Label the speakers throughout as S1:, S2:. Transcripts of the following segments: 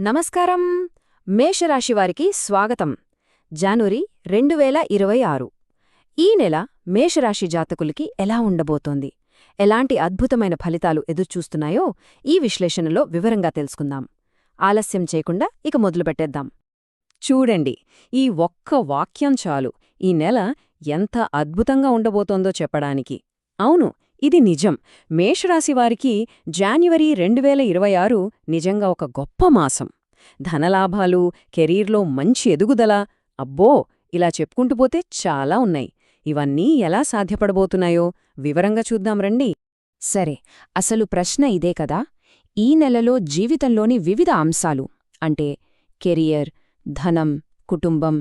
S1: నమస్కారం. మేషరాశివారికి స్వాగతం. జనవరి రెండు వేల ఇరవై ఆరు. ఈ నెల మేషరాశి జాతకులకి ఎలా ఉండబోతోంది? ఎలాంటి అద్భుతమైన ఫలితాలు ఎదురుచూస్తున్నాయో ఈ విశ్లేషణలో వివరంగా తెలుసుకుందాం. ఆలస్యం చేయకుండా ఇక మొదలుపెట్టేద్దాం చూడండి ఈ ఒక్క వాక్యం చాలు. ఈ నెల ఎంత అద్భుతంగా ఉండబోతోందో చెప్పడానికి. అవును ఇది నిజం. మేషరాశివారికి జాన్యువరి రెండు వేల ఇరవై ఆరు నిజంగా ఒక గొప్ప మాసం. ధనలాభాలు కెరీర్లో మంచి ఎదుగుదల అబ్బో! ఇలా చెప్పుకుంటూ పోతే చాలా ఉన్నాయి. ఇవన్నీ ఎలా సాధ్యపడబోతున్నాయో వివరంగా చూద్దాం రండి. సరే అసలు ప్రశ్న ఇదే కదా? ఈ నెలలో జీవితంలోని వివిధ అంశాలు అంటే కెరియర్ ధనం కుటుంబం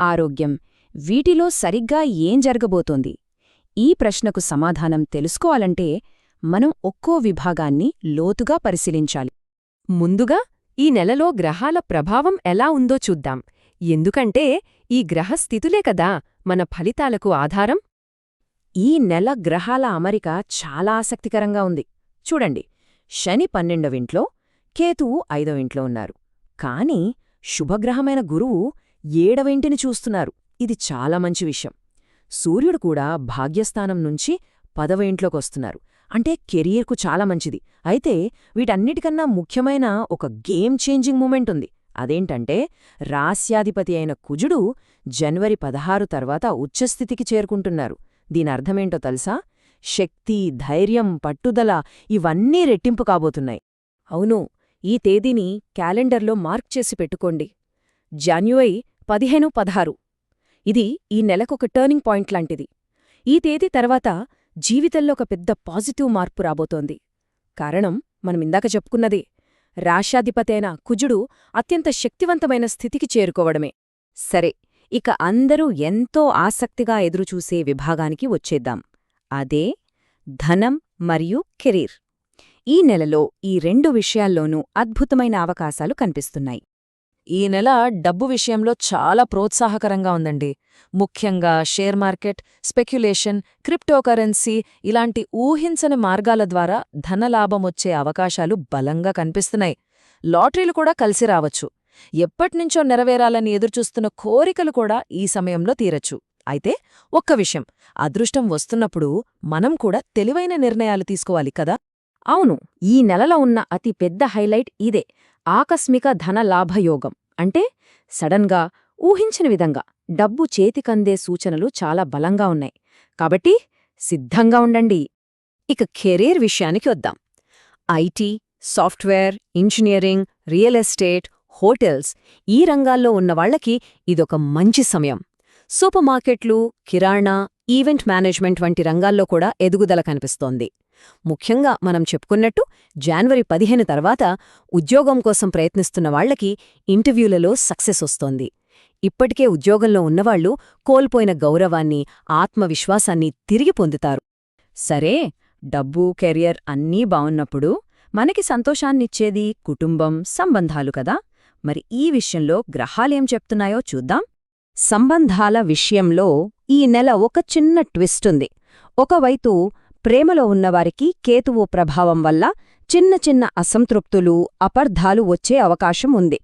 S1: ఆరోగ్యం వీటిలో సరిగ్గా ఏం జరగబోతోంది? ఈ ప్రశ్నకు సమాధానం తెలుసుకోవాలంటే మనం ఒక్కో విభాగాన్ని లోతుగా పరిశీలించాలి. ముందుగా ఈ నెలలో గ్రహాల ప్రభావం ఎలా ఉందో చూద్దాం. ఎందుకంటే ఈ గ్రహస్థితులే కదా మన ఫలితాలకు ఆధారం. ఈ నెల గ్రహాల అమరిక చాలా ఆసక్తికరంగా ఉంది. చూడండి శని పన్నెండవింట్లో కేతువు ఐదవింట్లో ఉన్నారు. కాని శుభగ్రహమైన గురువు ఏడవింటిని చూస్తున్నారు. ఇది చాలా మంచి విషయం. సూర్యుడు కూడా భాగ్యస్థానం నుంచి పదవేంట్లోకొస్తున్నారు అంటే కెరియర్కు చాలా మంచిది. అయితే వీటన్నిటికన్నా ముఖ్యమైన ఒక గేమ్ చేంజింగ్ మూమెంట్ ఉంది. అదేంటంటే రాస్యాధిపతి అయిన కుజుడు జనవరి పదహారు తర్వాత ఉచ్చస్థితికి చేరుకుంటున్నారు. దీనర్ధమేంటో తెలుసా? శక్తి ధైర్యం పట్టుదల ఇవన్నీ రెట్టింపు కాబోతున్నాయి. అవును ఈ తేదీని క్యాలెండర్లో మార్క్ చేసి పెట్టుకోండి. జాన్యువై పదిహేను పదహారు. ఇది ఈ నెలకొక టర్నింగ్ పాయింట్ లాంటిది. ఈ తేదీ తర్వాత జీవితంలో ఒక పెద్ద పాజిటివ్ మార్పు రాబోతోంది. కారణం మనమిందాక చెప్పుకున్నదే. రాశాధిపతైన కుజుడు అత్యంత శక్తివంతమైన స్థితికి చేరుకోవడమే. సరే ఇక అందరూ ఎంతో ఆసక్తిగా ఎదురుచూసే విభాగానికి వచ్చేద్దాం. అదే ధనం మరియు కెరీర్. ఈ నెలలో ఈ రెండు విషయాల్లోనూ అద్భుతమైన అవకాశాలు కనిపిస్తున్నాయి. ఈ నెల డబ్బు విషయంలో చాలా ప్రోత్సాహకరంగా ఉందండి. ముఖ్యంగా షేర్ మార్కెట్ స్పెక్యులేషన్ క్రిప్టోకరెన్సీ ఇలాంటి ఊహించని మార్గాల ద్వారా ధనలాభమొచ్చే అవకాశాలు బలంగా కనిపిస్తున్నాయి. లాటరీలు కూడా కలిసి రావచ్చు. ఎప్పటినుంచో నెరవేరాలని ఎదురుచూస్తున్న కోరికలు కూడా ఈ సమయంలో తీరచ్చు. అయితే ఒక్క విషయం అదృష్టం వస్తున్నప్పుడు మనం కూడా తెలివైన నిర్ణయాలు తీసుకోవాలి కదా? అవును ఈ నెలలో ఉన్న అతి పెద్ద హైలైట్ ఇదే. ఆకస్మిక ధనలాభయోగం అంటే సడన్గా ఊహించిన విధంగా డబ్బు చేతికందే సూచనలు చాలా బలంగా ఉన్నాయి. కాబట్టి సిద్ధంగా ఉండండి. ఇక కెరీర్ విషయానికి వద్దాం. IT software engineering real estate hotels ఈ రంగాల్లో ఉన్నవాళ్ళకి ఇదొక మంచి సమయం. సూపర్ మార్కెట్లు కిరాణా ఈవెంట్ మేనేజ్మెంట్ వంటి రంగాల్లో కూడా ఎదుగుదల కనిపిస్తోంది. ముఖ్యంగా మనం చెప్పుకున్నట్టు జాన్వరి పదిహేను తర్వాత ఉద్యోగం కోసం ప్రయత్నిస్తున్న వాళ్ళకి ఇంటర్వ్యూలలో సక్సెస్ వస్తోంది. ఇప్పటికే ఉద్యోగంలో ఉన్నవాళ్ళు కోల్పోయిన గౌరవాన్ని ఆత్మవిశ్వాసాన్ని తిరిగి పొందుతారు. సరే డబ్బు కెరియర్ అన్నీ బావున్నప్పుడు మనకి సంతోషాన్నిచ్చేది కుటుంబం సంబంధాలు కదా? మరి ఈ విషయంలో గ్రహాలేం చెప్తున్నాయో చూద్దాం. సంబంధాల విషయంలో ఈ నెల ఒక చిన్న ట్విస్ట్ ఉంది. ఒకవైపు ప్రేమలో ఉన్నవారికి కేతువు ప్రభావం వల్ల చిన్న చిన్న అసంతృప్తులు అపర్ధాలు వచ్చే అవకాశం ఉంది.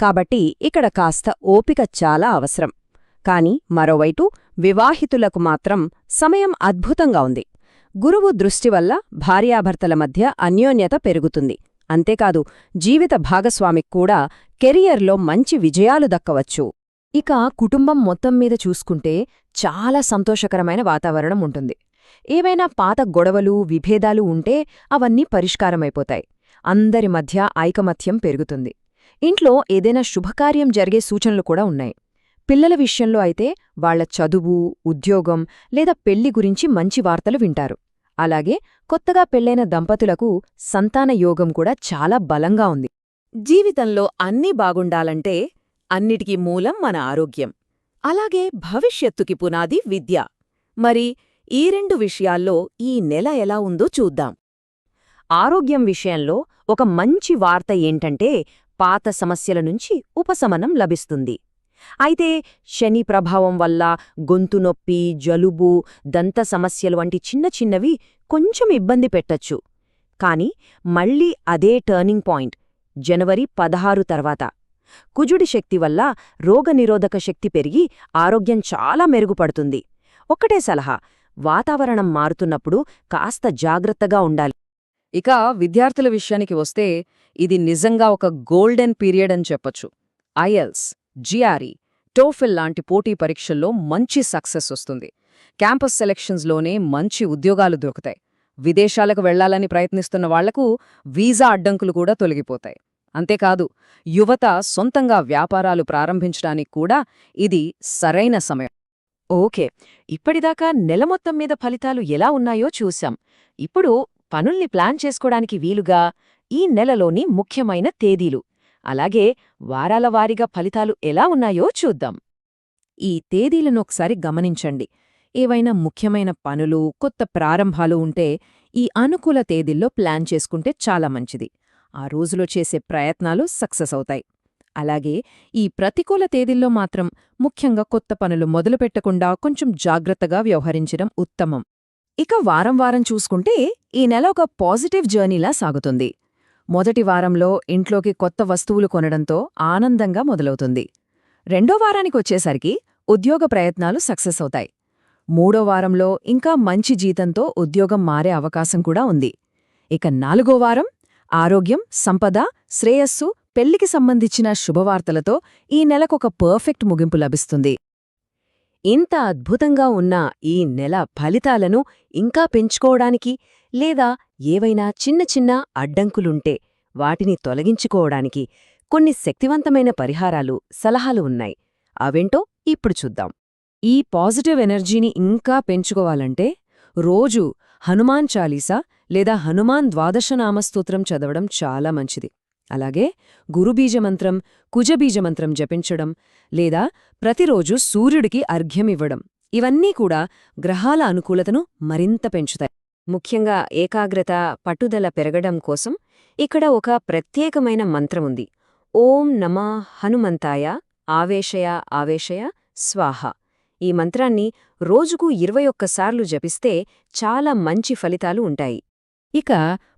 S1: కాబట్టి ఇక్కడ కాస్త ఓపిక చాలా అవసరం. కాని మరోవైపు వివాహితులకు మాత్రం సమయం అద్భుతంగా ఉంది. గురువు దృష్టి వల్ల భార్యాభర్తల మధ్య అన్యోన్యత పెరుగుతుంది. అంతేకాదు జీవిత భాగస్వామికి కూడా కెరియర్లో మంచి విజయాలు దక్కవచ్చు. ఇక కుటుంబం మొత్తం మీద చూసుకుంటే చాలా సంతోషకరమైన వాతావరణం ఉంటుంది. ఏవైనా పాత గొడవలు విభేదాలు ఉంటే అవన్నీ పరిష్కారమైపోతాయి. అందరి మధ్య ఐకమత్యం పెరుగుతుంది. ఇంట్లో ఏదైనా శుభకార్యం జరిగే సూచనలు కూడా ఉన్నాయి. పిల్లల విషయంలో అయితే వాళ్ళ చదువు ఉద్యోగం లేదా పెళ్ళి గురించి మంచి వార్తలు వింటారు. అలాగే కొత్తగా పెళ్ళైన దంపతులకు సంతాన యోగం కూడా చాలా బలంగా ఉంది. జీవితంలో అన్నీ బాగుండాలంటే అన్నిటికీ మూలం మన ఆరోగ్యం. అలాగే భవిష్యత్తుకి పునాది విద్య. మరి ఈ రెండు విషయాల్లో ఈ నెల ఎలా ఉందో చూద్దాం. ఆరోగ్యం విషయంలో ఒక మంచి వార్త ఏంటంటే పాత సమస్యల నుంచి ఉపశమనం లభిస్తుంది. అయితే శని ప్రభావం వల్ల గొంతు నొప్పి జలుబు దంత సమస్యలు వంటి చిన్న చిన్నవి కొంచెం ఇబ్బంది పెట్టచ్చు. కాని మళ్ళీ అదే టర్నింగ్ పాయింట్ జనవరి పదహారు తర్వాత. కుజుడి శక్తి వల్ల రోగనిరోధక శక్తి పెరిగి ఆరోగ్యం చాలా మెరుగుపడుతుంది. ఒక్కటే సలహా వాతావరణం మారుతున్నప్పుడు కాస్త జాగ్రత్తగా ఉండాలి.
S2: ఇక విద్యార్థుల విషయానికి వస్తే ఇది నిజంగా ఒక గోల్డెన్ పీరియడ్ అని చెప్పొచ్చు. ఐఎల్స్ జిఆర్ఈ టోఫిల్ లాంటి పోటీ పరీక్షల్లో మంచి సక్సెస్ వస్తుంది. క్యాంపస్ సెలెక్షన్స్లోనే మంచి ఉద్యోగాలు దొరుకుతాయి. విదేశాలకు వెళ్ళాలని ప్రయత్నిస్తున్న వాళ్ళకు వీసా అడ్డంకులు కూడా తొలగిపోతాయి. అంతేకాదు యువత సొంతంగా వ్యాపారాలు ప్రారంభించడానికి కూడా ఇది సరైన సమయం.
S1: ఓకే ఇప్పటిదాకా నెల మొత్తం మీద ఫలితాలు ఎలా ఉన్నాయో చూశాం. ఇప్పుడు పనుల్ని ప్లాన్ చేసుకోవడానికి వీలుగా ఈ నెలలోని ముఖ్యమైన తేదీలు అలాగే వారాల వారీగా ఫలితాలు ఎలా ఉన్నాయో చూద్దాం. ఈ తేదీలను ఒకసారి గమనించండి. ఏవైనా ముఖ్యమైన పనులు కొత్త ప్రారంభాలు ఉంటే ఈ అనుకూల తేదీల్లో ప్లాన్ చేసుకుంటే చాలా మంచిది. ఆ రోజులో చేసే ప్రయత్నాలు సక్సెస్ అవుతాయి. అలాగే ఈ ప్రతికూల తేదీల్లో మాత్రం ముఖ్యంగా కొత్త పనులు మొదలుపెట్టకుండా కొంచెం జాగ్రత్తగా వ్యవహరించడం ఉత్తమం. ఇక వారం వారం చూసుకుంటే ఈ నెల ఒక పాజిటివ్ జర్నీలా సాగుతుంది. మొదటి వారంలో ఇంట్లోకి కొత్త వస్తువులు కొనడంతో ఆనందంగా మొదలవుతుంది. రెండో వారానికొచ్చేసరికి ఉద్యోగ ప్రయత్నాలు సక్సెస్ అవుతాయి. మూడో వారంలో ఇంకా మంచి జీతంతో ఉద్యోగం మారే అవకాశం కూడా ఉంది. ఇక నాలుగో వారం ఆరోగ్యం సంపద శ్రేయస్సు పెళ్ళికి సంబంధించిన శుభవార్తలతో ఈ నెలకొక పర్ఫెక్ట్ ముగింపు లభిస్తుంది. ఇంత అద్భుతంగా ఉన్న ఈ నెల ఫలితాలను ఇంకా పెంచుకోవడానికి లేదా ఏవైనా చిన్న చిన్న అడ్డంకులుంటే వాటిని తొలగించుకోవడానికి కొన్ని శక్తివంతమైన పరిహారాలు సలహాలు ఉన్నాయి. అవేంటో ఇప్పుడు చూద్దాం. ఈ పాజిటివ్ ఎనర్జీని ఇంకా పెంచుకోవాలంటే రోజు హనుమాన్ చాలీసా లేదా హనుమాన్ ద్వాదశనామస్తోత్రం చదవడం చాలా మంచిది. అలాగే గురుబీజమంత్రం కుజబీజమంత్రం జపించడం లేదా ప్రతిరోజు సూర్యుడికి అర్ఘ్యమివ్వడం ఇవన్నీ కూడా గ్రహాల అనుకూలతను మరింత పెంచుతాయి. ముఖ్యంగా ఏకాగ్రత పట్టుదల పెరగడం కోసం ఇక్కడ ఒక ప్రత్యేకమైన మంత్రముంది ఓం నమా హనుమంతాయ ఆవేశయ ఆవేశయ స్వాహ. ఈ మంత్రాన్ని రోజుకు ఇరవై ఒక్కసార్లు జపిస్తే చాలా మంచి ఫలితాలు ఉంటాయి. ఇక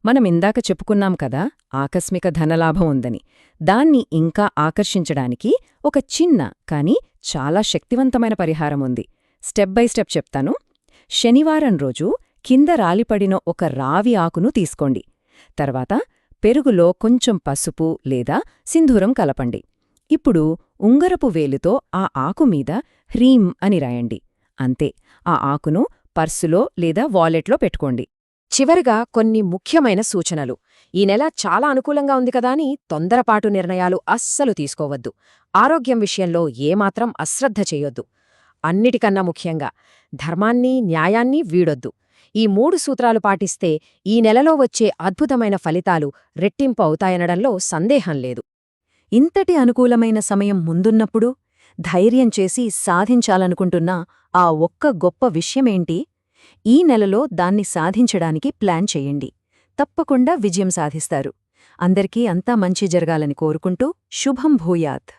S1: మనమిందాక చెప్పుకున్నాం కదా ఆకస్మిక ధనలాభం ఉందని. దాన్ని ఇంకా ఆకర్షించడానికి ఒక చిన్న కాని చాలా శక్తివంతమైన పరిహారం ఉంది. స్టెప్ బై స్టెప్ చెప్తాను. శనివారం రోజు కింద రాలిపడిన ఒక రావి ఆకును తీసుకోండి. తర్వాత పెరుగులో కొంచెం పసుపు లేదా సింధూరం కలపండి. ఇప్పుడు ఉంగరపు వేలుతో ఆ ఆకు మీద హ్రీం అని రాయండి. అంతే ఆ ఆకును పర్సులో లేదా వాలెట్లో పెట్టుకోండి. చివరిగా కొన్ని ముఖ్యమైన సూచనలు. ఈ నెల చాలా అనుకూలంగా ఉంది కదా అని తొందరపాటు నిర్ణయాలు అస్సలు తీసుకోవద్దు. ఆరోగ్యం విషయంలో ఏమాత్రం అశ్రద్ధ చేయొద్దు. అన్నిటికన్నా ముఖ్యంగా ధర్మాన్ని న్యాయాన్ని వీడొద్దు. ఈ మూడు సూత్రాలు పాటిస్తే ఈ నెలలో వచ్చే అద్భుతమైన ఫలితాలు రెట్టింపు అవుతాయనడంలో సందేహం లేదు. ఇంతటి అనుకూలమైన సమయం ముందున్నప్పుడు ధైర్యం చేసి సాధించాలనుకుంటున్న ఆ ఒక్క గొప్ప విషయమేంటి? ఈ నెలలో దాన్ని సాధించడానికి ప్లాన్ చెయ్యండి తప్పకుండా విజయం సాధిస్తారు. అందరికీ అంతా మంచి జరగాలని కోరుకుంటూ శుభం భూయాత్.